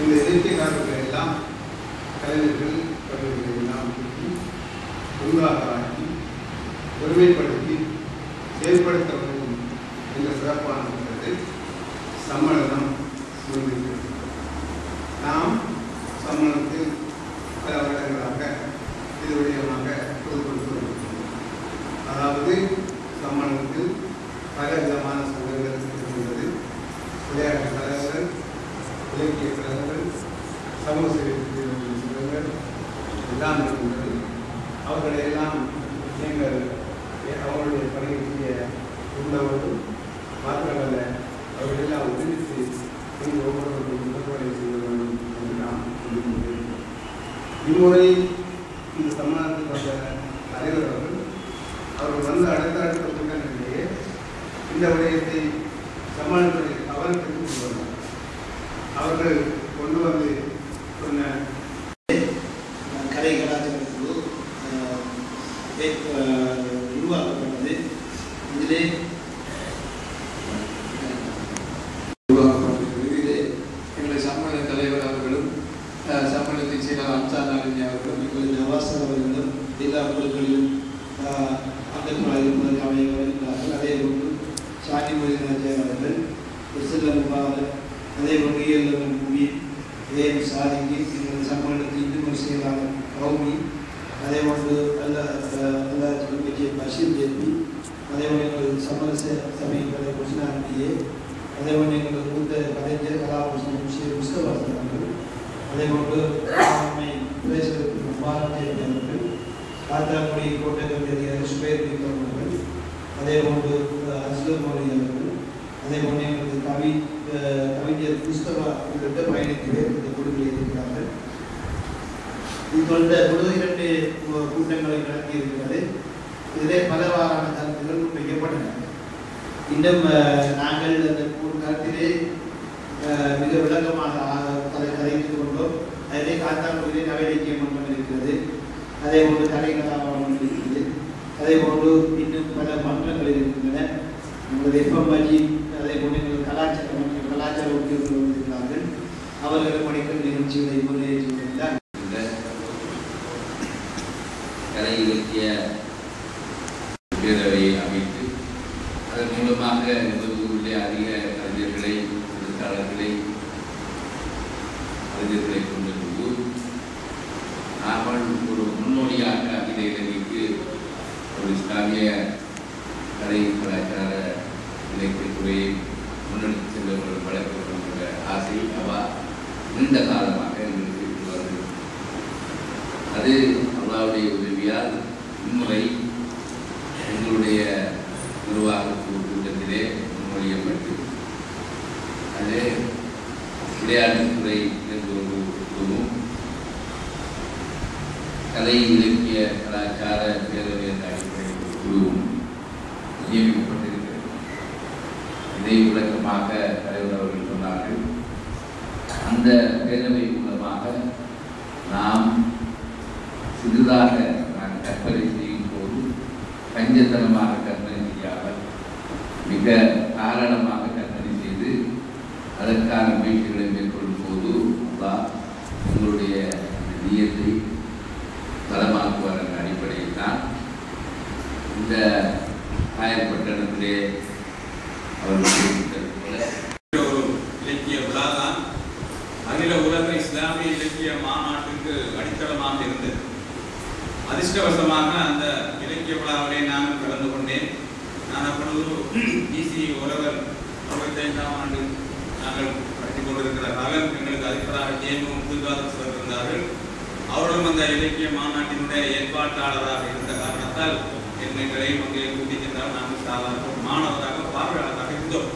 இந்த இலக்கியக்காரர்கள் எல்லாம் கலைஞர்கள் கலைஞர்கள் எல்லாம் கூட்டி ஒன்றாக ஆக்கி ஒருமைப்படுத்தி செயல்படுத்த வேண்டும் என்ற சிறப்பானது திட்டத்தை சம்மேளனம் நாம் சம்மேளனத்தில் எல்லாம் இருக்கின்றது அவர்களையெல்லாம் எங்கள் அவர்களுடைய பணியை உள்ளவர்கள் மாத்திரமல்ல அவர்களெல்லாம் உதவித்து ஒருமித்து நீங்கள் ஒவ்வொருவருக்கும் முதல்வரை செய்ய வேண்டும் என்று நாம் சொல்லிக்கொண்டிருக்கிறோம் இம்முறை இந்த சமாதானத்தில் வந்த தலைவர் அவர்கள் அவர்கள் வந்து அடுத்த அடுத்த கூட்டங்களிலேயே இந்த விடயத்தை சமாளிப்பதை கவனத்திற்கு கொண்டு வந்தார் அவர்கள் கொண்டு வந்து சொன்ன உருவாக்கப்பட்டது. இதிலே உருவாக்கப்பட்டிருக்கிறது எங்களுடைய சம்மேளன தலைவர் அவர்களும் அஹ், செயலாளர் அம்சார் நாளினி அவர்களும் எங்கள் நவாசர் அவர்களும் எல்லா குழுக்களிலும் அஹ், இருப்பதற்கு அமைய வருகிறார்கள் அதே போன்று சாந்தி மொழிராஜா அவர்கள் அதே போன்று சாதிக்கு சம்மேளனத்தின் இந்து செயலாளர் கௌமி அதே போன்று நல்ல அல்ல திருப்பதி பஷீர் ஜேபி அதே போன்று எங்கள் சமரச சபையின் கலை கிருஷ்ணாண்டியே அதே போன்று எங்கள் மூத்த கலைஞர் கலாபூஷன் முஷீர் முஸ்தபாசன் அவர்கள் அதே போன்று ஆமை பிரதேசத்திற்கு முபாரக் ஜேபி அவர்கள் காத்தாங்குடி கோட்டை அதிகாரி சுபேர் அவர்கள் அதே போன்று அஸ்லம் மொழி அவர்கள் அதே போன்று எங்களது கவி கவிஞர் புஸ்தகா இவர்கிட்ட பதினைந்து இந்த குழுவில் இருக்கிறார்கள். இது போன்ற இரண்டு கூட்டங்களை நடத்தியிருக்கிறது இதிலே பலவாறான கருத்துகள் முன்வைக்கப்பட்டன இன்னும் நாங்கள் அந்த கருத்திலே மிக விளக்கமாக அதை கதை கொண்டோம். அதிலே காத்தாங்குடியிலே நவீனக்கிய மன்றம் இருக்கிறது. அதே போன்று தலை கலாபவனம் இருக்கிறது. அதே போன்று இன்னும் பல மன்றங்கள் இருக்கின்றன. உங்களது எஃப்எம்ஜி அதே போன்று எங்கள் கலாச்சார மன்ற கலாச்சார உத்தியோகங்கள் வந்திருக்கிறார்கள். அவர்களும் அடிக்கடி நிகழ்ச்சிகளை முன்னேற்றி இந்த கலை பேரவையை அமைத்து அதன் மூலமாக எமது ஊரிலே அதிக கலைஞர்களை எழுத்தாளர்களை அறிஞர்களை கொண்டிருந்து நாமல் ஒரு முன்னோடியாக அகில இலங்கைக்கு ஒரு இஸ்லாமிய கலை கலாச்சார இலக்கிய துறையை முன்னெடுத்து செல்ல ஒரு வளர்க்க என்ற ஆசை அவா நீண்ட காலமாக எங்களுக்கு அது அல்லாவுடைய உதவியால் இம்முறை எங்களுடைய நிர்வாக கூட்டத்திலே முன்மொழியப்பட்டு அது விளையாட்டுத்துறை என்ற ஒரு குழுவும் கலை இலக்கிய கலாச்சார பேரவை என்ற அடிப்படையில் ஒரு குழுவும் நியமிக்கப்பட்டிருக்கிறது. இதை விளக்கமாக தலைவர் அவர்கள் சொன்னார்கள். அந்த பேரவை மூலமாக நாம் சிறிதாக நான் கற்பனை கஞ்சத்தனமாக கற்பனை செய்யாமல் மிக காரணமாக கற்பனை செய்து அதற்கான முயற்சிகளை மேற்கொள்ளும் போது உங்களுடைய நியத்தை தளமாக்குவார் என்ற அடிப்படையில் தான் இந்த காயப்பட்டணத்திலே அவர்கள் குறிப்பிட்டது போல இலக்கிய விழா தான் அகில உலக இஸ்லாமிய அதிர்ஷ்டவசமாக அந்த இலக்கிய விழாவிலே நான் கலந்து கொண்டேன். நான் அப்பொழுது பிசி உறவர் அறுபத்தைந்தாம் ஆண்டு நாங்கள் படித்துக் கொண்டிருக்கிற காலம் எங்களுக்கு அதிபராக ஜேமு முத்துகாதர் சார் இருந்தார்கள். அவர்களும் அந்த இலக்கிய மாநாட்டினுடைய ஏற்பாட்டாளராக இருந்த காரணத்தால் எங்களையும் அங்கே கூட்டி சென்றால் நாங்கள் சாதாரண மாணவராக பார்வையாளராக இருந்தோம்.